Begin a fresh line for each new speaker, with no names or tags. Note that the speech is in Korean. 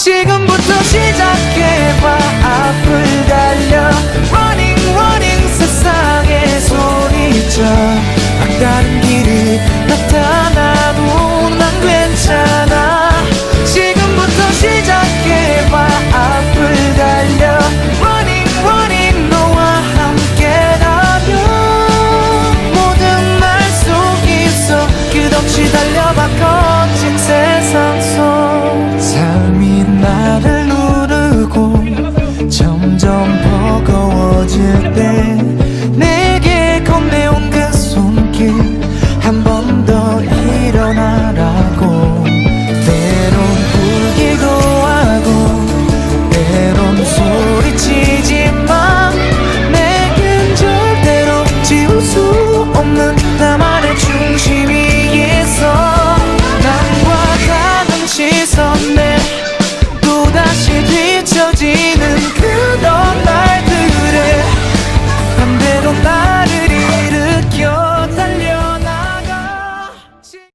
지금부터 시작해봐. 앞을 달려. Running Running 세상에 소리쳐. 막다른 길이 나타나도 난 괜찮아. 지금부터 시작해봐. 앞을 달려. Running Running 너와 함께라면 모든 말속 있어 끝없이 달려. 찾을 때 내게 건네온 그 손길 한 번 더 일어나라고. 때론 울기도 하고 때론 소리치지만 내겐 절대로 지울 수 없는 나만의 중심이 있어. 난과 다른 시선에 또다시 뒤처지